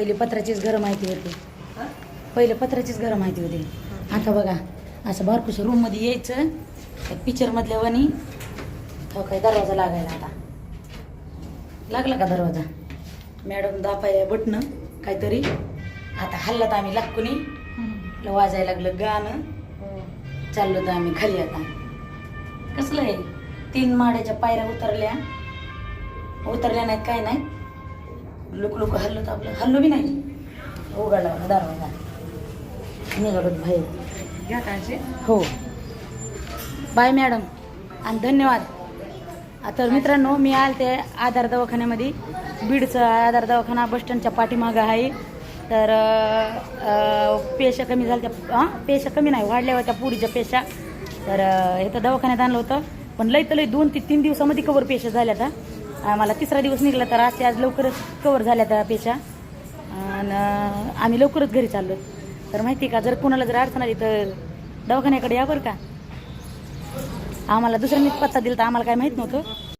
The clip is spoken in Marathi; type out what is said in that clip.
पहिले पत्राचीच घरं माहिती होती. पहिले पत्राचीच घरं माहिती होती. आता बघा असं बारकुशा रूममध्ये यायचं पिक्चरमधल्या वणी तो काही दरवाजा लागायला आता. लागला का दरवाजा? मॅडम दापायला बटणं काहीतरी. आता हल्लात आम्ही लाकुनी वाजायला लागलं गाणं. चाललो तर आम्ही खाली आता. कसलं आहे तीन माड्याच्या पायऱ्या उतरल्या. उतरल्या नाहीत काय नाही लुक लुक हल्लो तर आपलं हल्लो बी नाही. उघडला होता दरवाजा निघालो बाहेर. घ्या काळजी. हो. Bye madam. आणि धन्यवाद. आ, तर मित्रांनो मी आल ते आधार दवाखान्यामध्ये. बीडचा आधार दवाखाना बसस्टँडच्या पाठीमागं आहे. तर पेशा कमी झाल्या हां पेशा कमी नाही वाढल्या होत्या पुढीच्या पेशा. तर अं, इथं दवाखान्यात आणलं होतं. पण लई तर लई दोन ते तीन दिवसामध्ये कवर पेशा झाल्या त्या आम्हाला तिसरा दिवस निघला तर आज ते आज लवकरच कवर झाल्या त्या पेशा आणि आम्ही लवकरच घरी चाललो तर माहिती आहे का जर कोणाला जर अडचण आली तर दवाखान्याकडे या बरं का. आम्हाला दुसऱ्यांनीच पत्ता दिला तर आम्हाला काय माहीत नव्हतं.